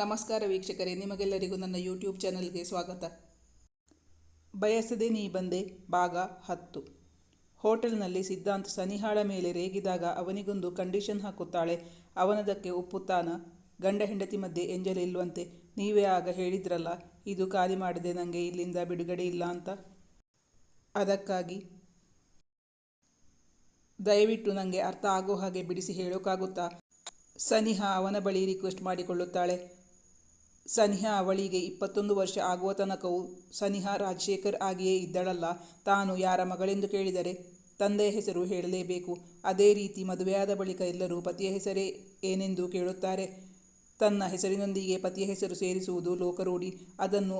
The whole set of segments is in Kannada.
ನಮಸ್ಕಾರ ವೀಕ್ಷಕರೇ, ನಿಮಗೆಲ್ಲರಿಗೂ ನನ್ನ ಯೂಟ್ಯೂಬ್ ಚಾನಲ್ಗೆ ಸ್ವಾಗತ. ಬಯಸದೆ ನೀ ಬಂದೆ, ಭಾಗ ಹತ್ತು. ಹೋಟೆಲ್ನಲ್ಲಿ ಸಿದ್ಧಾಂತ್ ಸನಿಹಾಳ ಮೇಲೆ ರೇಗಿದಾಗ ಅವನಿಗೊಂದು ಕಂಡೀಷನ್ ಹಾಕುತ್ತಾಳೆ. ಅವನದಕ್ಕೆ ಒಪ್ಪುತ್ತಾನ ಗಂಡ ಹೆಂಡತಿ ಮಧ್ಯೆ ಎಂಜಲ್ ಇಲ್ವಂತೆ. ನೀವೇ ಆಗ ಹೇಳಿದ್ರಲ್ಲ, ಇದು ಖಾಲಿ ಮಾಡದೆ ನನಗೆ ಇಲ್ಲಿಂದ ಬಿಡುಗಡೆ ಇಲ್ಲ ಅಂತ. ಅದಕ್ಕಾಗಿ ದಯವಿಟ್ಟು ನನಗೆ ಅರ್ಥ ಆಗೋ ಹಾಗೆ ಬಿಡಿಸಿ ಹೇಳೋಕ್ಕಾಗುತ್ತಾ ಸನಿಹ ಅವನ ಬಳಿ ರಿಕ್ವೆಸ್ಟ್ ಮಾಡಿಕೊಳ್ಳುತ್ತಾಳೆ. ಸನಿಹಾ ಅವಳಿಗೆ ಇಪ್ಪತ್ತೊಂದು ವರ್ಷ ಆಗುವ ತನಕವೂ ಸನಿಹಾ ರಾಜಶೇಖರ್ ಆಗಿಯೇ ಇದ್ದಳಲ್ಲ, ತಾನು ಯಾರ ಮಗಳೆಂದು ಕೇಳಿದರೆ ತಂದೆಯ ಹೆಸರು ಹೇಳಲೇಬೇಕು. ಅದೇ ರೀತಿ ಮದುವೆಯಾದ ಬಳಿಕ ಎಲ್ಲರೂ ಪತಿಯ ಹೆಸರೇ ಏನೆಂದು ಕೇಳುತ್ತಾರೆ. ತನ್ನ ಹೆಸರಿನೊಂದಿಗೆ ಪತಿಯ ಹೆಸರು ಸೇರಿಸುವುದು ಲೋಕರೂಢಿ. ಅದನ್ನು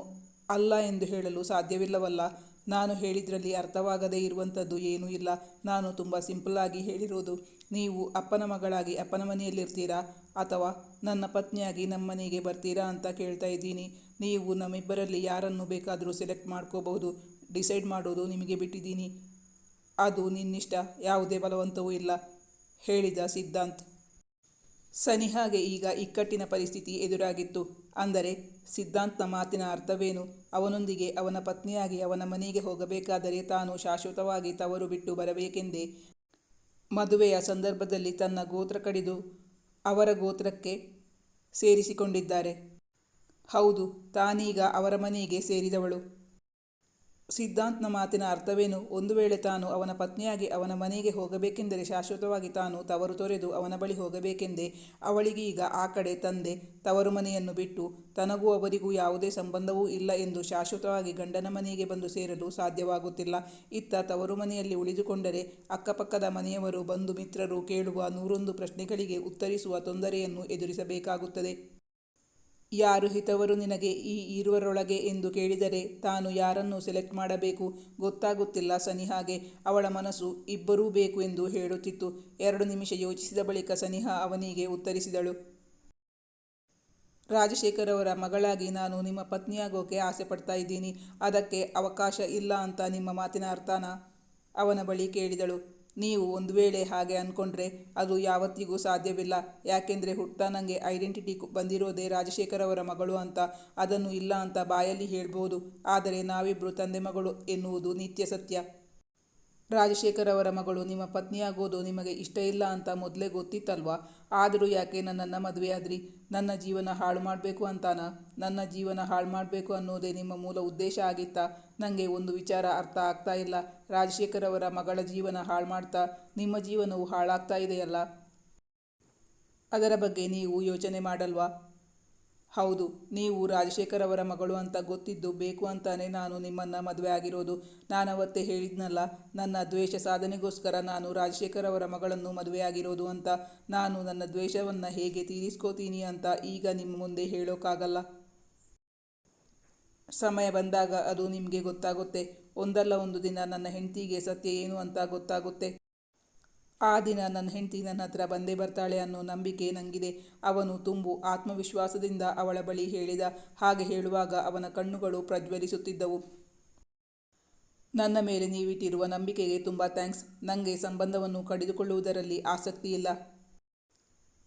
ಅಲ್ಲ ಎಂದು ಹೇಳಲು ಸಾಧ್ಯವಿಲ್ಲವಲ್ಲ. ನಾನು ಹೇಳಿದ್ರಲ್ಲಿ ಅರ್ಥವಾಗದೇ ಇರುವಂಥದ್ದು ಏನೂ ಇಲ್ಲ. ನಾನು ತುಂಬ ಆಗಿ ಹೇಳಿರೋದು ನೀವು ಅಪ್ಪನ ಮಗಳಾಗಿ ಅಪ್ಪನ ಮನೆಯಲ್ಲಿರ್ತೀರಾ ಅಥವಾ ನನ್ನ ಪತ್ನಿಯಾಗಿ ನಮ್ಮ ಮನೆಗೆ ಬರ್ತೀರಾ ಅಂತ ಕೇಳ್ತಾ ಇದ್ದೀನಿ. ನೀವು ನಮ್ಮಿಬ್ಬರಲ್ಲಿ ಯಾರನ್ನು ಬೇಕಾದರೂ ಸೆಲೆಕ್ಟ್ ಮಾಡ್ಕೋಬಹುದು ಡಿಸೈಡ್ ಮಾಡೋದು ನಿಮಗೆ ಬಿಟ್ಟಿದ್ದೀನಿ. ಅದು ನಿನ್ನಿಷ್ಟ, ಯಾವುದೇ ಬಲವಂತವೂ ಇಲ್ಲ, ಹೇಳಿದ ಸಿದ್ಧಾಂತ್. ಸನಿಹಾಗೆ ಈಗ ಇಕ್ಕಟ್ಟಿನ ಪರಿಸ್ಥಿತಿ ಎದುರಾಗಿತ್ತು. ಅಂದರೆ ಸಿದ್ಧಾಂತ್ನ ಮಾತಿನ ಅರ್ಥವೇನು? ಅವನೊಂದಿಗೆ ಅವನ ಪತ್ನಿಯಾಗಿ ಅವನ ಮನೆಗೆ ಹೋಗಬೇಕಾದರೆ ತಾನು ಶಾಶ್ವತವಾಗಿ ತವರು ಬಿಟ್ಟು ಬರಬೇಕೆಂದೇ ಮದುವೆಯ ಸಂದರ್ಭದಲ್ಲಿ ತನ್ನ ಗೋತ್ರ ಕಡಿದು ಅವರ ಗೋತ್ರಕ್ಕೆ ಸೇರಿಸಿಕೊಂಡಿದ್ದಾರೆ. ಹೌದು ತಾನೀಗ ಅವರ ಮನೆಗೆ ಸೇರಿದವಳು. ಸಿದ್ಧಾಂತ್ನ ಮಾತಿನ ಅರ್ಥವೇನು? ಒಂದು ವೇಳೆ ತಾನು ಅವನ ಪತ್ನಿಯಾಗಿ ಅವನ ಮನೆಗೆ ಹೋಗಬೇಕೆಂದರೆ ಶಾಶ್ವತವಾಗಿ ತಾನು ತವರು ತೊರೆದು ಅವನ ಬಳಿ ಹೋಗಬೇಕೆಂದೇ ಅವಳಿಗೀಗ ಆ ಕಡೆ ತಂದೆ ತವರು ಮನೆಯನ್ನು ಬಿಟ್ಟು ತನಗೂ ಅವರಿಗೂ ಯಾವುದೇ ಸಂಬಂಧವೂ ಇಲ್ಲ ಎಂದು ಶಾಶ್ವತವಾಗಿ ಗಂಡನ ಮನೆಗೆ ಬಂದು ಸೇರಲು ಸಾಧ್ಯವಾಗುತ್ತಿಲ್ಲ. ಇತ್ತ ತವರು ಮನೆಯಲ್ಲಿ ಉಳಿದುಕೊಂಡರೆ ಅಕ್ಕಪಕ್ಕದ ಮನೆಯವರು ಬಂಧು ಮಿತ್ರರು ಕೇಳುವ ನೂರೊಂದು ಪ್ರಶ್ನೆಗಳಿಗೆ ಉತ್ತರಿಸುವ ತೊಂದರೆಯನ್ನು ಎದುರಿಸಬೇಕಾಗುತ್ತದೆ. ಯಾರು ಹಿತವರು ನಿನಗೆ ಈ ಇರುವರೊಳಗೆ ಎಂದು ಕೇಳಿದರೆ ತಾನು ಯಾರನ್ನು ಸೆಲೆಕ್ಟ್ ಮಾಡಬೇಕು? ಗೊತ್ತಾಗುತ್ತಿಲ್ಲ ಸನಿಹಾಗೆ ಅವಳ ಮನಸ್ಸು ಇಬ್ಬರೂ ಬೇಕು ಎಂದು ಹೇಳುತ್ತಿತ್ತು. ಎರಡು ನಿಮಿಷ ಯೋಚಿಸಿದ ಬಳಿಕ ಸನಿಹಾ ಅವನಿಗೆ ಉತ್ತರಿಸಿದಳು. ರಾಜಶೇಖರ್ ಅವರ ಮಗಳಾಗಿ ನಾನು ನಿಮ್ಮ ಪತ್ನಿಯಾಗೋಕೆ ಆಸೆ ಪಡ್ತಾ ಇದ್ದೀನಿ. ಅದಕ್ಕೆ ಅವಕಾಶ ಇಲ್ಲ ಅಂತ ನಿಮ್ಮ ಮಾತಿನ ಅರ್ಥನ? ಅವನ ಬಳಿ ಕೇಳಿದಳು. ನೀವು ಒಂದು ವೇಳೆ ಹಾಗೆ ಅಂದ್ಕೊಂಡ್ರೆ ಅದು ಯಾವತ್ತಿಗೂ ಸಾಧ್ಯವಿಲ್ಲ. ಯಾಕೆಂದರೆ ಹುಟ್ಟ ನನಗೆ ಐಡೆಂಟಿಟಿ ಬಂದಿರೋದೇ ರಾಜಶೇಖರ್ ಅವರ ಮಗಳು ಅಂತ. ಅದನ್ನು ಇಲ್ಲ ಅಂತ ಬಾಯಲ್ಲಿ ಹೇಳ್ಬೋದು. ಆದರೆ ನಾವಿಬ್ಬರು ತಂದೆ ಮಗಳು ಎನ್ನುವುದು ನಿತ್ಯ ಸತ್ಯ. ರಾಜಶೇಖರ್ ಅವರ ಮಗಳು, ನಿಮ್ಮ ಪತ್ನಿಯಾಗೋದು ನಿಮಗೆ ಇಷ್ಟ ಇಲ್ಲ ಅಂತ ಮೊದಲೇ ಗೊತ್ತಿತ್ತಲ್ವಾ? ಆದರೂ ಯಾಕೆ ನನ್ನನ್ನು ಮದುವೆಯಾದ್ರಿ ನನ್ನ ಜೀವನ ಹಾಳು ಮಾಡಬೇಕು ಅಂತಾನ? ನನ್ನ ಜೀವನ ಹಾಳು ಮಾಡಬೇಕು ಅನ್ನೋದೇ ನಿಮ್ಮ ಮೂಲ ಉದ್ದೇಶ ಆಗಿತ್ತಾ? ನನಗೆ ಒಂದು ವಿಚಾರ ಅರ್ಥ ಆಗ್ತಾ ಇಲ್ಲ. ರಾಜಶೇಖರ್ ಅವರ ಮಗಳ ಜೀವನ ಹಾಳು ಮಾಡ್ತಾ, ನಿಮ್ಮ ಜೀವನವು ಹಾಳಾಗ್ತಾ ಇದೆಯಲ್ಲ? ಅದರ ಬಗ್ಗೆ ನೀವು ಯೋಚನೆ ಮಾಡಲ್ವಾ? ಹೌದು, ನೀವು ರಾಜಶೇಖರ್ ಅವರ ಮಗಳು ಅಂತ ಗೊತ್ತಿದ್ದು ಬೇಕು ಅಂತಾನೆ ನಾನು ನಿಮ್ಮನ್ನು ಮದುವೆ ಆಗಿರೋದು. ನಾನವತ್ತೇ ಹೇಳಿದ್ನಲ್ಲ, ನನ್ನ ದ್ವೇಷ ಸಾಧನೆಗೋಸ್ಕರ ನಾನು ರಾಜಶೇಖರ್ ಅವರ ಮಗಳನ್ನು ಮದುವೆ ಆಗಿರೋದು ಅಂತ. ನಾನು ನನ್ನ ದ್ವೇಷವನ್ನು ಹೇಗೆ ತೀರಿಸ್ಕೋತೀನಿ ಅಂತ ಈಗ ನಿಮ್ಮ ಮುಂದೆ ಹೇಳೋಕ್ಕಾಗಲ್ಲ ಸಮಯ ಬಂದಾಗ ಅದು ನಿಮಗೆ ಗೊತ್ತಾಗುತ್ತೆ. ಒಂದಲ್ಲ ಒಂದು ದಿನ ನನ್ನ ಹೆಂಡತಿಗೆ ಸತ್ಯ ಏನು ಅಂತ ಗೊತ್ತಾಗುತ್ತೆ. ಆ ದಿನ ನನ್ನ ಹೆಂಡತಿ ನನ್ನ ಹತ್ರ ಬಂದೇ ಬರ್ತಾಳೆ ಅನ್ನೋ ನಂಬಿಕೆ ನನಗಿದೆ ಅವನು ತುಂಬು ಆತ್ಮವಿಶ್ವಾಸದಿಂದ ಅವಳ ಬಳಿ ಹೇಳಿದ ಹಾಗೆ ಹೇಳುವಾಗ ಅವನ ಕಣ್ಣುಗಳು ಪ್ರಜ್ವಲಿಸುತ್ತಿದ್ದವು. ನನ್ನ ಮೇಲೆ ನೀವಿಟ್ಟಿರುವ ನಂಬಿಕೆಗೆ ತುಂಬ ಥ್ಯಾಂಕ್ಸ್. ನನಗೆ ಸಂಬಂಧವನ್ನು ಕಡಿದುಕೊಳ್ಳುವುದರಲ್ಲಿ ಆಸಕ್ತಿ ಇಲ್ಲ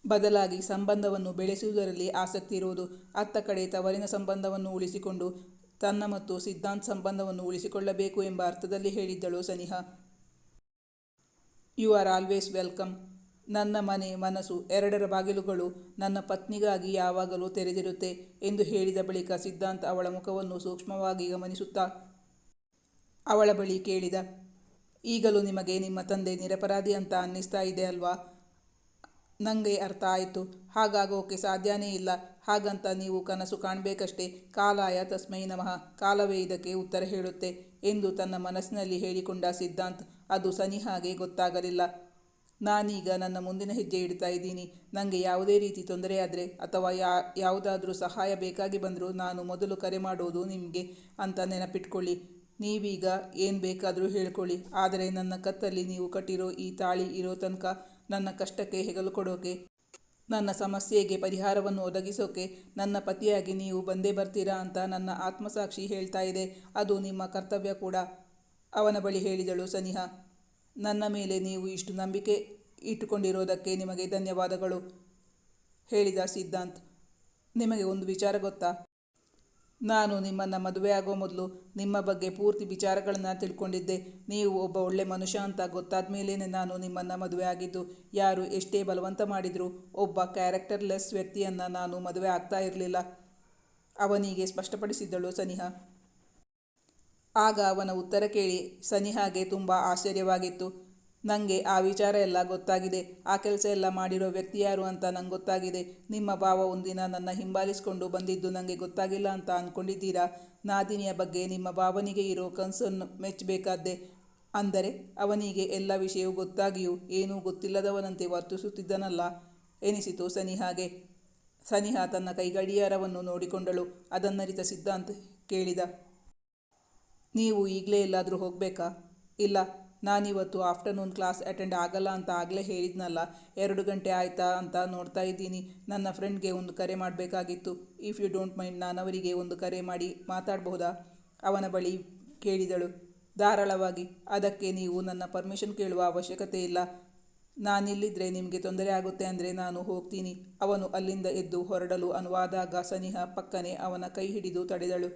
ಬದಲಾಗಿ ಸಂಬಂಧವನ್ನು ಬೆಳೆಸುವುದರಲ್ಲಿ ಆಸಕ್ತಿ ಇರುವುದು. ಅತ್ತ ಕಡೆ ತವರಿನ ಸಂಬಂಧವನ್ನು ಉಳಿಸಿಕೊಂಡು ತನ್ನ ಮತ್ತು ಸಿದ್ಧಾಂತ್ ಸಂಬಂಧವನ್ನು ಉಳಿಸಿಕೊಳ್ಳಬೇಕು ಎಂಬ ಅರ್ಥದಲ್ಲಿ ಹೇಳಿದ್ದಳು Saniha. You are always welcome ನನ್ನ ಮನೆ ಮನಸ್ಸು ಎರಡರ ಬಾಗಿಲುಗಳು ನನ್ನ ಪತ್ನಿಗಾಗಿ ಯಾವಾಗಲೂ ತೆರೆದಿರುತ್ತೆ ಎಂದು ಹೇಳಿದ ಬಳಿಕ ಸಿದ್ಧಾಂತ್ ಅವಳ ಮುಖವನ್ನು ಸೂಕ್ಷ್ಮವಾಗಿ ಗಮನಿಸುತ್ತಾ, ಅವಳ ಬಳಿ ಕೇಳಿದ, ಈಗಲೂ ನಿಮಗೆ ನಿಮ್ಮ ತಂದೆ ನಿರಪರಾಧಿ ಅಂತ ಅನ್ನಿಸ್ತಾ ಇದೆ ಅಲ್ವಾ? ನನಗೆ ಅರ್ಥ ಆಯಿತು. ಹಾಗಾಗೋಕೆ ಸಾಧ್ಯನೇ ಇಲ್ಲ. ಹಾಗಂತ ನೀವು ಕನಸು ಕಾಣಬೇಕಷ್ಟೇ. ಕಾಲಾಯ ತಸ್ಮೈ ನಮಃ. ಕಾಲವೇ ಇದಕ್ಕೆ ಉತ್ತರ ಹೇಳುತ್ತೆ. ಎಂದು ತನ್ನ ಮನಸ್ಸಿನಲ್ಲಿ ಹೇಳಿಕೊಂಡ ಸಿದ್ಧಾಂತ್, ಅದು ಸನಿಹಾಗೆ ಗೊತ್ತಾಗಲಿಲ್ಲ. ನಾನೀಗ ನನ್ನ ಮುಂದಿನ ಹೆಜ್ಜೆ ಇಡ್ತಾ ಇದ್ದೀನಿ. ನನಗೆ ಯಾವುದೇ ರೀತಿ ತೊಂದರೆಯಾದರೆ ಅಥವಾ ಯಾ, ಯಾವುದಾದರೂ ಸಹಾಯ ಬೇಕಾಗಿ ಬಂದರೂ ನಾನು ಮೊದಲು ಕರೆ ಮಾಡೋದು ನಿಮಗೆ ಅಂತ ನೆನಪಿಟ್ಕೊಳ್ಳಿ. ನೀವೀಗ ಏನು ಬೇಕಾದರೂ ಹೇಳ್ಕೊಳ್ಳಿ. ಆದರೆ ನನ್ನ ಕತ್ತಲ್ಲಿ ನೀವು ಕಟ್ಟಿರೋ ಈ ತಾಳಿ ಇರೋ ತನಕ ನನ್ನ ಕಷ್ಟಕ್ಕೆ ಹೆಗಲು ಕೊಡೋಕೆ ನನ್ನ ಸಮಸ್ಯೆಗೆ ಪರಿಹಾರವನ್ನು ಒದಗಿಸೋಕೆ ನನ್ನ ಪತಿಯಾಗಿ ನೀವು ಬಂದೇ ಬರ್ತೀರಾ ಅಂತ ನನ್ನ ಆತ್ಮಸಾಕ್ಷಿ ಹೇಳ್ತಾ ಇದೆ. ಅದು ನಿಮ್ಮ ಕರ್ತವ್ಯ ಕೂಡ, ಅವನ ಬಳಿ ಹೇಳಿದಳು ಸನಿಹಾ. ನನ್ನ ಮೇಲೆ ನೀವು ಇಷ್ಟು ನಂಬಿಕೆ ಇಟ್ಟುಕೊಂಡಿರೋದಕ್ಕೆ ನಿಮಗೆ ಧನ್ಯವಾದಗಳು, ಹೇಳಿದ ಸಿದ್ಧಾಂತ್. ನಿಮಗೆ ಒಂದು ವಿಚಾರ ಗೊತ್ತಾ? ನಾನು ನಿಮ್ಮನ್ನು ಆಗೋ ಮೊದಲು ನಿಮ್ಮ ಬಗ್ಗೆ ಪೂರ್ತಿ ವಿಚಾರಗಳನ್ನು ತಿಳ್ಕೊಂಡಿದ್ದೆ. ನೀವು ಒಬ್ಬ ಒಳ್ಳೆ ಮನುಷ್ಯ ಅಂತ ಗೊತ್ತಾದ ಮೇಲೇ ನಾನು ನಿಮ್ಮನ್ನು ಮದುವೆ ಆಗಿದ್ದು. ಯಾರು ಎಷ್ಟೇ ಬಲವಂತ ಮಾಡಿದರೂ ಒಬ್ಬ ಕ್ಯಾರೆಕ್ಟರ್ಲೆಸ್ ವ್ಯಕ್ತಿಯನ್ನು ನಾನು ಮದುವೆ ಆಗ್ತಾ ಇರಲಿಲ್ಲ. ಅವನಿಗೆ ಸ್ಪಷ್ಟಪಡಿಸಿದ್ದಳು ಸನಿಹಾ. ಆಗ ಅವನ ಉತ್ತರ ಕೇಳಿ ಸನಿಹಾಗೆ ತುಂಬ ಆಶ್ಚರ್ಯವಾಗಿತ್ತು. ನನಗೆ ಆ ವಿಚಾರ ಎಲ್ಲ ಗೊತ್ತಾಗಿದೆ. ಆ ಕೆಲಸ ಎಲ್ಲ ಮಾಡಿರೋ ವ್ಯಕ್ತಿ ಯಾರು ಅಂತ ನಂಗೆ ಗೊತ್ತಾಗಿದೆ. ನಿಮ್ಮ ಭಾವ ಒಂದಿನ ನನ್ನ ಹಿಂಬಾಲಿಸಿಕೊಂಡು ಬಂದಿದ್ದು ನನಗೆ ಗೊತ್ತಾಗಿಲ್ಲ ಅಂತ ಅಂದ್ಕೊಂಡಿದ್ದೀರಾ ನಾದಿನಿಯ ಬಗ್ಗೆ ನಿಮ್ಮ ಭಾವನಿಗೆ ಇರೋ ಕನಸನ್ನು ಮೆಚ್ಚಬೇಕಾದ್ದೆ. ಅಂದರೆ ಅವನಿಗೆ ಎಲ್ಲ ವಿಷಯವೂ ಗೊತ್ತಾಗಿಯೂ ಏನೂ ಗೊತ್ತಿಲ್ಲದವನಂತೆ ವರ್ತಿಸುತ್ತಿದ್ದನಲ್ಲ. ಎನಿಸಿತು ಸನಿಹಾಗೆ ಸನಿಹಾ ತನ್ನ ಕೈಗಡಿಯಾರವನ್ನು ನೋಡಿಕೊಂಡಳು. ಅದನ್ನರಿತ ಸಿದ್ಧಾಂತ್ ಕೇಳಿದ. ನೀವು ಈಗಲೇ ಎಲ್ಲಾದರೂ ಹೋಗಬೇಕಾ? ಇಲ್ಲ. ನಾನಿವತ್ತು ಆಫ್ಟರ್ನೂನ್ ಕ್ಲಾಸ್ ಅಟೆಂಡ್ ಆಗಲ್ಲ ಅಂತ ಆಗಲೇ ಹೇಳಿದ್ನಲ್ಲ, ಎರಡು ಗಂಟೆ ಆಯಿತಾ ಅಂತ ನೋಡ್ತಾ ಇದ್ದೀನಿ. ನನ್ನ ಫ್ರೆಂಡ್ಗೆ ಒಂದು ಕರೆ ಮಾಡಬೇಕಾಗಿತ್ತು. ಇಫ್ ಯು ಡೋಂಟ್ ಮೈಂಡ್ ನಾನು ಅವರಿಗೆ ಒಂದು ಕರೆ ಮಾಡಿ ಮಾತಾಡಬಹುದಾ? ಅವನ ಬಳಿ ಕೇಳಿದಳು. ಧಾರಾಳವಾಗಿ, ಅದಕ್ಕೆ ನೀವು ನನ್ನ ಪರ್ಮಿಷನ್ ಕೇಳುವ ಅವಶ್ಯಕತೆ ಇಲ್ಲ. ನಾನಿಲ್ಲಿದ್ದರೆ ನಿಮಗೆ ತೊಂದರೆ ಆಗುತ್ತೆ ಅಂದರೆ ನಾನು ಹೋಗ್ತೀನಿ. ಅವನು ಅಲ್ಲಿಂದ ಎದ್ದು ಹೊರಡಲು ಅನುವಾದಾಗ ಸನಿಹ ಪಕ್ಕನೆ ಅವನ ಕೈ ಹಿಡಿದು ತಡೆದಳು.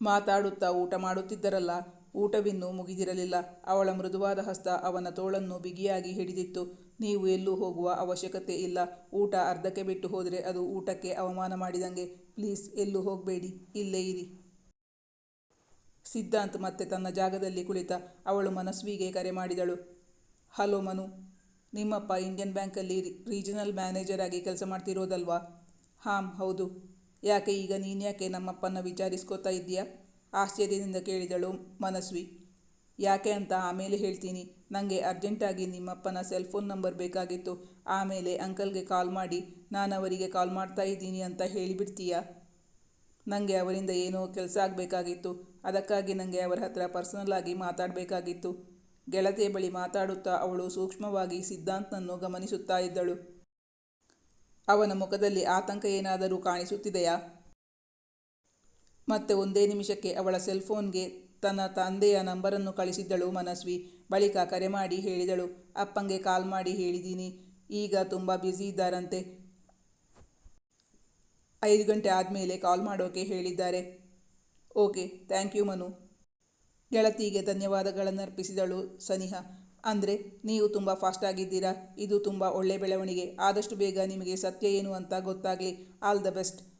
ಮಾತಾಡುತ್ತಾ ಊಟ ಮಾಡುತ್ತಿದ್ದರಲ್ಲ ಊಟವಿನ್ನೂ ಮುಗಿದಿರಲಿಲ್ಲ. ಅವಳ ಮೃದುವಾದ ಹಸ್ತ ಅವನ ತೋಳನ್ನು ಬಿಗಿಯಾಗಿ ಹಿಡಿದಿತ್ತು. ನೀವು ಎಲ್ಲೂ ಹೋಗುವ ಅವಶ್ಯಕತೆ ಇಲ್ಲ. ಊಟ ಅರ್ಧಕ್ಕೆ ಬಿಟ್ಟು ಹೋದರೆ ಅದು ಊಟಕ್ಕೆ ಅವಮಾನ ಮಾಡಿದಂಗೆ. ಪ್ಲೀಸ್ ಎಲ್ಲೂ ಹೋಗಬೇಡಿ. ಇಲ್ಲೇ ಇರಿ. ಸಿದ್ಧಾಂತ್ ಮತ್ತೆ ತನ್ನ ಜಾಗದಲ್ಲಿ ಕುಳಿತ ಅವಳು ಮನಸ್ವಿಗೆ ಕರೆ ಮಾಡಿದಳು. ಹಲೋ ಮನು, ನಿಮ್ಮಪ್ಪ ಇಂಡಿಯನ್ ಬ್ಯಾಂಕಲ್ಲಿ ರೀಜನಲ್ ಮ್ಯಾನೇಜರ್ ಆಗಿ ಕೆಲಸ ಮಾಡ್ತಿರೋದಲ್ವಾ? ಹಾಂ, ಹೌದು. ಯಾಕೆ ಈಗ ನೀನ್ಯಾಕೆ ನಮ್ಮಪ್ಪನ ವಿಚಾರಿಸ್ಕೋತಾ ಇದ್ದೀಯಾ? ಆಶ್ಚರ್ಯದಿಂದ ಕೇಳಿದಳು ಮನಸ್ವಿ. ಯಾಕೆ ಅಂತ ಆಮೇಲೆ ಹೇಳ್ತೀನಿ. ನನಗೆ ಅರ್ಜೆಂಟಾಗಿ ನಿಮ್ಮಪ್ಪನ ಸೆಲ್ ಫೋನ್ ನಂಬರ್ ಬೇಕಾಗಿತ್ತು. ಆಮೇಲೆ ಅಂಕಲ್ಗೆ ಕಾಲ್ ಮಾಡಿ, ನಾನು ಅವರಿಗೆ ಕಾಲ್ ಮಾಡ್ತಾ ಇದ್ದೀನಿ ಅಂತ ಹೇಳಿಬಿಡ್ತೀಯಾ? ನನಗೆ ಅವರಿಂದ ಏನೋ ಕೆಲಸ ಆಗಬೇಕಾಗಿತ್ತು. ಅದಕ್ಕಾಗಿ ನನಗೆ ಅವರ ಹತ್ರ ಪರ್ಸನಲ್ಲಾಗಿ ಮಾತಾಡಬೇಕಾಗಿತ್ತು. ಗೆಳತಿಯ ಬಳಿ ಮಾತಾಡುತ್ತಾ ಅವಳು ಸೂಕ್ಷ್ಮವಾಗಿ ಸಿದ್ಧಾಂತನನ್ನು ಗಮನಿಸುತ್ತಾ ಇದ್ದಳು. ಅವನ ಮುಖದಲ್ಲಿ ಆತಂಕ ಏನಾದರೂ ಕಾಣಿಸುತ್ತಿದೆಯಾ? ಮತ್ತೆ ಒಂದೇ ನಿಮಿಷಕ್ಕೆ ಅವಳ ಸೆಲ್ಫೋನ್ಗೆ ತನ್ನ ತಂದೆಯ ನಂಬರನ್ನು ಕಳಿಸಿದ್ದಳು ಮನಸ್ವಿ. ಬಳಿಕ ಕರೆ ಮಾಡಿ ಹೇಳಿದಳು. ಅಪ್ಪಂಗೆ ಕಾಲ್ ಮಾಡಿ ಹೇಳಿದ್ದೀನಿ ಈಗ ತುಂಬ ಬ್ಯುಸಿ ಇದ್ದಾರಂತೆ. ಐದು ಗಂಟೆ ಆದಮೇಲೆ ಕಾಲ್ ಮಾಡೋಕೆ ಹೇಳಿದ್ದಾರೆ. Okay, thank you Manu. ಗೆಳತಿಗೆ ಧನ್ಯವಾದಗಳನ್ನು ಅರ್ಪಿಸಿದಳು ಸನಿಹಾ. ಅಂದರೆ, ನೀವು ತುಂಬ ಫಾಸ್ಟ್ ಆಗಿದ್ದೀರಾ? ಇದು ತುಂಬ ಒಳ್ಳೆ ಬೆಳವಣಿಗೆ. ಆದಷ್ಟು ಬೇಗ ನಿಮಗೆ ಸತ್ಯ ಏನು ಅಂತ ಗೊತ್ತಾಗಲಿ. All the best.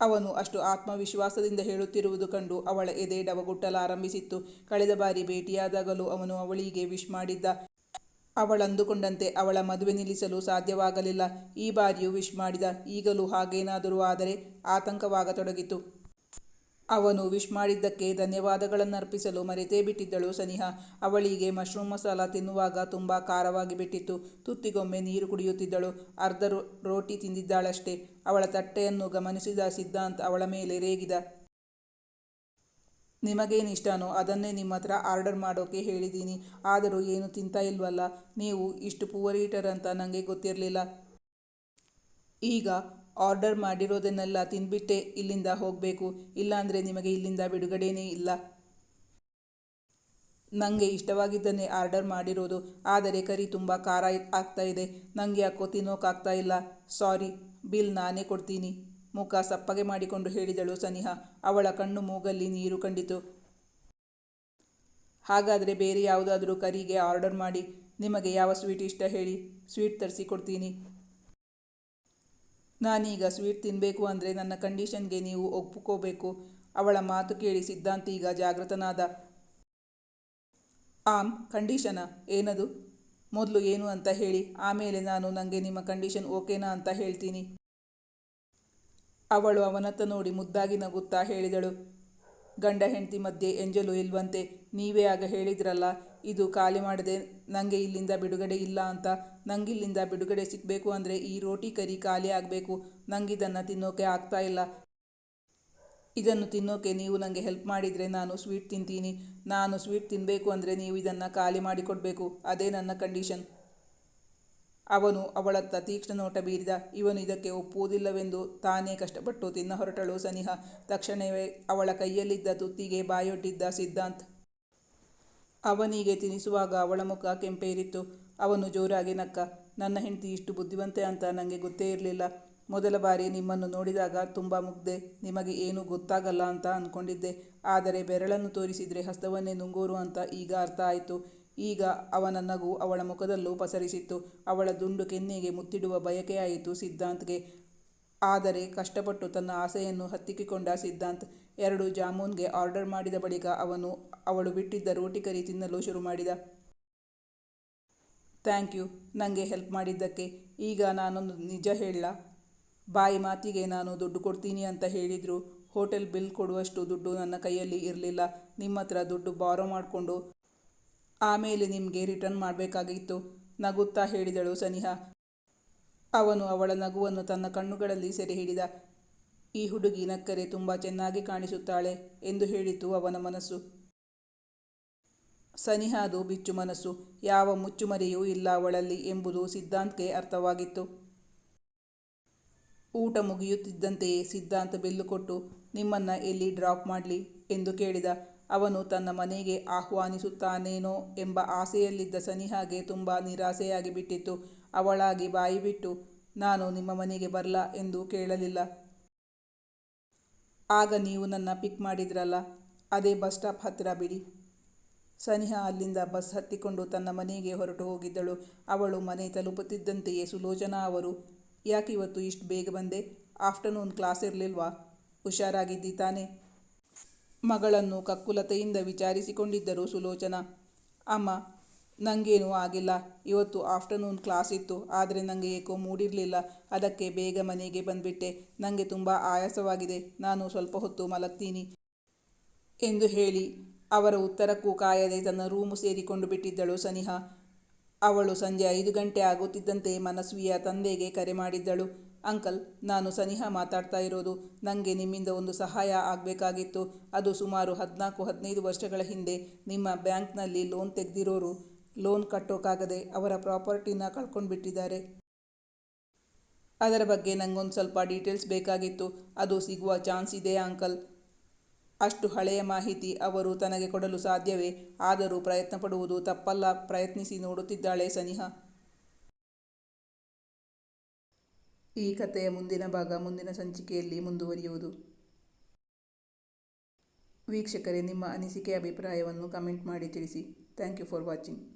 ಅವನು ಅಷ್ಟು ಆತ್ಮವಿಶ್ವಾಸದಿಂದ ಹೇಳುತ್ತಿರುವುದು ಕಂಡು ಅವಳ ಎದೆ ಡವಗುಟ್ಟಲಾರಂಭಿಸಿತ್ತು. ಕಳೆದ ಬಾರಿ ಭೇಟಿಯಾದಾಗಲೂ ಅವನು ಅವಳಿಗೆ ವಿಶ್ ಮಾಡಿದ್ದ. ಅವಳಂದುಕೊಂಡಂತೆ ಅವಳ ಮದುವೆ ನಿಲ್ಲಿಸಲು ಸಾಧ್ಯವಾಗಲಿಲ್ಲ. ಈ ಬಾರಿಯೂ ವಿಶ್ ಮಾಡಿದ. ಈಗಲೂ ಹಾಗೇನಾದರೂ ಆದರೆ ಆತಂಕವಾಗತೊಡಗಿತು. ಅವನು ವಿಶ್ ಮಾಡಿದ್ದಕ್ಕೆ ಧನ್ಯವಾದಗಳನ್ನು ಅರ್ಪಿಸಲು ಮರೆತೇ ಬಿಟ್ಟಿದ್ದಳು ಸನಿಹಾ. ಅವಳಿಗೆ ಮಶ್ರೂಮ್ ಮಸಾಲ ತಿನ್ನುವಾಗ ತುಂಬ ಖಾರವಾಗಿ ಬಿಟ್ಟಿತ್ತು. ತುತ್ತಿಗೊಮ್ಮೆ ನೀರು ಕುಡಿಯುತ್ತಿದ್ದಳು. ಅರ್ಧ ರೋಟಿ ತಿಂದಿದ್ದಾಳಷ್ಟೇ. ಅವಳ ತಟ್ಟೆಯನ್ನು ಗಮನಿಸಿದ ಸಿದ್ಧಾಂತ್ ಅವಳ ಮೇಲೆ ರೇಗಿದ. ನಿಮಗೇನಿಷ್ಟನೋ ಅದನ್ನೇ ನಿಮ್ಮ ಹತ್ರ ಆರ್ಡರ್ ಮಾಡೋಕೆ ಹೇಳಿದ್ದೀನಿ. ಆದರೂ ಏನು ತಿಂತಾ ಇಲ್ವಲ್ಲ? ನೀವು ಇಷ್ಟು ಪೂವರ್ ಈಟರ್ ಅಂತ ನನಗೆ ಗೊತ್ತಿರಲಿಲ್ಲ. ಈಗ ಆರ್ಡರ್ ಮಾಡಿರೋದನ್ನೆಲ್ಲ ತಿಂದ್ಬಿಟ್ಟೆ, ಇಲ್ಲಿಂದ ಹೋಗಬೇಕು. ಇಲ್ಲಾಂದರೆ ನಿಮಗೆ ಇಲ್ಲಿಂದ ಬಿಡುಗಡೆಯೇ ಇಲ್ಲ. ನನಗೆ ಇಷ್ಟವಾಗಿದ್ದನ್ನೇ ಆರ್ಡರ್ ಮಾಡಿರೋದು. ಆದರೆ ಕರಿ ತುಂಬ ಖಾರ ಆಗ್ತಾ ಇದೆ. ನನಗೆ ಯಾಕೋ ತಿನ್ನೋಕ್ಕಾಗ್ತಾ ಇಲ್ಲ. ಸಾರಿ, ಬಿಲ್ ನಾನೇ ಕೊಡ್ತೀನಿ. ಮುಖ ಸಪ್ಪಗೆ ಮಾಡಿಕೊಂಡು ಹೇಳಿದಳು ಸನಿಹಾ. ಅವಳ ಕಣ್ಣು ಮೂಗಲ್ಲಿ ನೀರು ಕಂಡಿತು. ಹಾಗಾದರೆ ಬೇರೆ ಯಾವುದಾದರೂ ಕರಿಗೆ ಆರ್ಡರ್ ಮಾಡಿ. ನಿಮಗೆ ಯಾವ ಸ್ವೀಟ್ ಇಷ್ಟ ಹೇಳಿ? ಸ್ವೀಟ್ ತರಿಸಿ ಕೊಡ್ತೀನಿ. ನಾನೀಗ ಸ್ವೀಟ್ ತಿನ್ನಬೇಕು ಅಂದರೆ ನನ್ನ ಕಂಡೀಷನ್ಗೆ ನೀವು ಒಪ್ಪಿಕೋಬೇಕು ಅವಳ ಮಾತು ಕೇಳಿ ಸಿದ್ಧಾಂತ ಈಗ ಜಾಗೃತನಾದ. ಆಮ್, ಕಂಡೀಷನ? ಏನದು? ಮೊದಲು ಏನು ಅಂತ ಹೇಳಿ, ಆಮೇಲೆ ನಾನು ನನಗೆ ನಿಮ್ಮ ಕಂಡೀಷನ್ ಓಕೆನಾ ಅಂತ ಹೇಳ್ತೀನಿ. ಅವಳು ಅವನತ್ತ ನೋಡಿ ಮುದ್ದಾಗಿ ನಗುತ್ತಾ ಹೇಳಿದಳು. ಗಂಡ ಹೆಂಡತಿ ಮಧ್ಯೆ ಎಂಜಲು ಇಲ್ವಂತೆ, ನೀವೇ ಆಗ ಹೇಳಿದ್ರಲ್ಲ ಇದು ಖಾಲಿ ಮಾಡದೆ ನನಗೆ ಇಲ್ಲಿಂದ ಬಿಡುಗಡೆ ಇಲ್ಲ ಅಂತ. ನಂಗಿಲ್ಲಿಂದ ಬಿಡುಗಡೆ ಸಿಗಬೇಕು ಅಂದರೆ ಈ ರೋಟಿ ಕರಿ ಖಾಲಿ ಆಗಬೇಕು. ನಂಗಿದನ್ನು ತಿನ್ನೋಕೆ ಆಗ್ತಾ ಇಲ್ಲ. ಇದನ್ನು ತಿನ್ನೋಕೆ ನೀವು ನನಗೆ ಹೆಲ್ಪ್ ಮಾಡಿದರೆ ನಾನು ಸ್ವೀಟ್ ತಿಂತೀನಿ. ನಾನು ಸ್ವೀಟ್ ತಿನ್ನಬೇಕು ಅಂದರೆ ನೀವು ಇದನ್ನು ಖಾಲಿ ಮಾಡಿಕೊಡ್ಬೇಕು ಅದೇ ನನ್ನ ಕಂಡೀಷನ್. ಅವನು ಅವಳತ್ತ ತೀಕ್ಷ್ಣ ನೋಟ ಬೀರಿದ. ಇವನು ಇದಕ್ಕೆ ಒಪ್ಪುವುದಿಲ್ಲವೆಂದು ತಾನೇ ಕಷ್ಟಪಟ್ಟು ತಿನ್ನ ಹೊರಟಳು ಸನಿಹ. ತಕ್ಷಣವೇ ಅವಳ ಕೈಯಲ್ಲಿದ್ದ ತುತ್ತಿಗೆ ಬಾಯೊಡ್ಡಿದ್ದ ಸಿದ್ಧಾಂತ್. ಅವನಿಗೆ ತಿನಿಸುವಾಗ ಅವಳ ಮುಖ ಕೆಂಪೇರಿತ್ತು. ಅವನು ಜೋರಾಗಿ ನಕ್ಕ, ನನ್ನ ಹೆಂಡತಿ ಇಷ್ಟು ಬುದ್ಧಿವಂತೆ ಅಂತ ನನಗೆ ಗೊತ್ತೇ ಇರಲಿಲ್ಲ. ಮೊದಲ ಬಾರಿ ನಿಮ್ಮನ್ನು ನೋಡಿದಾಗ ತುಂಬ ಮುಗ್ದೆ, ನಿಮಗೆ ಏನೂ ಗೊತ್ತಾಗಲ್ಲ ಅಂತ ಅಂದ್ಕೊಂಡಿದ್ದೆ ಆದರೆ ಬೆರಳನ್ನು ತೋರಿಸಿದರೆ ಹಸ್ತವನ್ನೇ ನುಂಗೋರು ಅಂತ ಈಗ ಅರ್ಥ ಆಯಿತು. ಈಗ ಅವನ ನಗು ಅವಳ ಮುಖದಲ್ಲೂ ಪಸರಿಸಿತ್ತು. ಅವಳ ದುಂಡು ಕೆನ್ನೆಗೆ ಮುತ್ತಿಡುವ ಬಯಕೆಯಾಯಿತು ಸಿದ್ಧಾಂತ್ಗೆ. ಆದರೆ ಕಷ್ಟಪಟ್ಟು ತನ್ನ ಆಸೆಯನ್ನು ಹತ್ತಿಕ್ಕಿಕೊಂಡ ಸಿದ್ಧಾಂತ್ ಎರಡು ಜಾಮೂನ್ಗೆ ಆರ್ಡರ್ ಮಾಡಿದ ಬಳಿಕ ಅವನು, ಅವಳು ಬಿಟ್ಟಿದ್ದ ರೋಟಿ ಕರಿ ತಿನ್ನಲು ಶುರು ಮಾಡಿದ. ಥ್ಯಾಂಕ್ ಯು ನನಗೆ ಹೆಲ್ಪ್ ಮಾಡಿದ್ದಕ್ಕೆ. ಈಗ ನಾನೊಂದು ನಿಜ ಹೇಳಲಾ ಬಾಯಿ ಮಾತಿಗೆ ನಾನು ದುಡ್ಡು ಕೊಡ್ತೀನಿ ಅಂತ ಹೇಳಿದರು. ಹೋಟೆಲ್ ಬಿಲ್ ಕೊಡುವಷ್ಟು ದುಡ್ಡು ನನ್ನ ಕೈಯಲ್ಲಿ ಇರಲಿಲ್ಲ. ನಿಮ್ಮ ಹತ್ರ ದುಡ್ಡು ಬಾರೋ ಮಾಡಿಕೊಂಡು ಆಮೇಲೆ ನಿಮಗೆ ರಿಟರ್ನ್ ಮಾಡಬೇಕಾಗಿತ್ತು, ನಗುತ್ತಾ ಹೇಳಿದಳು ಸನಿಹಾ. ಅವನು ಅವಳ ನಗುವನ್ನು ತನ್ನ ಕಣ್ಣುಗಳಲ್ಲಿ ಸೆರೆ ಹಿಡಿದ ಈ ಹುಡುಗಿ ನಕ್ಕರೆ ತುಂಬ ಚೆನ್ನಾಗಿ ಕಾಣಿಸುತ್ತಾಳೆ ಎಂದು ಹೇಳಿತು ಅವನ ಮನಸ್ಸು. ಸನಿಹಾದು ಬಿಚ್ಚು ಮನಸ್ಸು. ಯಾವ ಮುಚ್ಚುಮರಿಯೂ ಇಲ್ಲ ಅವಳಲ್ಲಿ ಎಂಬುದು ಸಿದ್ಧಾಂತ್ಗೆ ಅರ್ಥವಾಗಿತ್ತು. ಊಟ ಮುಗಿಯುತ್ತಿದ್ದಂತೆಯೇ ಸಿದ್ಧಾಂತ್ ಬಿಲ್ಲು ಕೊಟ್ಟು, ನಿಮ್ಮನ್ನ ಎಲ್ಲಿ ಡ್ರಾಪ್ ಮಾಡಲಿ? ಎಂದು ಕೇಳಿದ. ಅವನು ತನ್ನ ಮನೆಗೆ ಆಹ್ವಾನಿಸುತ್ತಾನೇನೋ ಎಂಬ ಆಸೆಯಲ್ಲಿದ್ದ ಸನಿಹಾಗೆ ತುಂಬ ನಿರಾಸೆಯಾಗಿ ಬಿಟ್ಟಿತ್ತು. ಅವಳಾಗಿ ಬಾಯಿ ಬಿಟ್ಟು, ನಾನು ನಿಮ್ಮ ಮನೆಗೆ ಬರಲಾ? ಎಂದು ಕೇಳಲಿಲ್ಲ. ಆಗ ನೀವು ನನ್ನ ಪಿಕ್ ಮಾಡಿದ್ರಲ್ಲ, ಅದೇ ಬಸ್ ಸ್ಟಾಪ್ ಹತ್ತಿರ ಬಿಡಿ. ಸನಿಹ ಅಲ್ಲಿಂದ ಬಸ್ ಹತ್ತಿಕೊಂಡು ತನ್ನ ಮನೆಗೆ ಹೊರಟು ಹೋಗಿದ್ದಳು. ಅವಳು ಮನೆ ತಲುಪುತ್ತಿದ್ದಂತೆಯೇ ಸುಲೋಚನಾ ಅವರು, ಯಾಕೆ ಇವತ್ತು ಇಷ್ಟು ಬೇಗ ಬಂದೆ? Afternoon class ಇರಲಿಲ್ವಾ? ಹುಷಾರಾಗಿದ್ದಿ ತಾನೆ? ಮಗಳನ್ನು ಕಕ್ಕುಲತೆಯಿಂದ ವಿಚಾರಿಸಿಕೊಂಡಿದ್ದರು ಸುಲೋಚನಾ. ಅಮ್ಮ ನನಗೇನೂ ಆಗಿಲ್ಲ. ಇವತ್ತು ಆಫ್ಟರ್ನೂನ್ ಕ್ಲಾಸ್ ಇತ್ತು. ಆದರೆ ನನಗೆ ಏಕೋ ಮೂಡಿರಲಿಲ್ಲ. ಅದಕ್ಕೆ ಬೇಗ ಮನೆಗೆ ಬಂದುಬಿಟ್ಟೆ. ನನಗೆ ತುಂಬ ಆಯಾಸವಾಗಿದೆ. ನಾನು ಸ್ವಲ್ಪ ಹೊತ್ತು ಮಲಗ್ತೀನಿ ಎಂದು ಹೇಳಿ ಅವರ ಉತ್ತರಕ್ಕೂ ಕಾಯದೆ ತನ್ನ ರೂಮು ಸೇರಿಕೊಂಡು ಬಿಟ್ಟಿದ್ದಳು ಸನಿಹಾ. ಅವಳು ಸಂಜೆ ಐದು ಗಂಟೆ ಆಗುತ್ತಿದ್ದಂತೆ ಮನಸ್ವಿಯ ತಂದೆಗೆ ಕರೆ ಮಾಡಿದ್ದಳು. ಅಂಕಲ್, ನಾನು ಸನಿಹಾ ಮಾತಾಡ್ತಾ ಇರೋದು. ನನಗೆ ನಿಮ್ಮಿಂದ ಒಂದು ಸಹಾಯ ಆಗಬೇಕಾಗಿತ್ತು. ಅದು ಸುಮಾರು ಹದಿನಾಲ್ಕು ಹದಿನೈದು ವರ್ಷಗಳ ಹಿಂದೆ ನಿಮ್ಮ ಬ್ಯಾಂಕ್ನಲ್ಲಿ ಲೋನ್ ತೆಗೆದಿರೋರು. ಲೋನ್ ಕಟ್ಟೋಕ್ಕಾಗದೆ ಅವರ ಪ್ರಾಪರ್ಟಿನ ಕಳ್ಕೊಂಡು ಬಿಟ್ಟಿದ್ದಾರೆ ಅದರ ಬಗ್ಗೆ ನನಗೊಂದು ಸ್ವಲ್ಪ ಡೀಟೇಲ್ಸ್ ಬೇಕಾಗಿತ್ತು. ಅದು ಸಿಗುವ ಚಾನ್ಸ್ ಇದೆಯಾ ಅಂಕಲ್. ಅಷ್ಟು ಹಳೆಯ ಮಾಹಿತಿ ಅವರು ತನಗೆ ಕೊಡಲು ಸಾಧ್ಯವೇ? ಆದರೂ ಪ್ರಯತ್ನ ಪಡುವುದು ತಪ್ಪಲ್ಲ. ಪ್ರಯತ್ನಿಸಿ ನೋಡುತ್ತಿದ್ದಾಳೆ ಸನಿಹಾ. ಈ ಕಥೆಯ ಮುಂದಿನ ಭಾಗ ಮುಂದಿನ ಸಂಚಿಕೆಯಲ್ಲಿ ಮುಂದುವರಿಯುವುದು. ವೀಕ್ಷಕರೇ, ನಿಮ್ಮ ಅನಿಸಿಕೆ, ಅಭಿಪ್ರಾಯವನ್ನು ಕಮೆಂಟ್ ಮಾಡಿ ತಿಳಿಸಿ. Thank you for watching.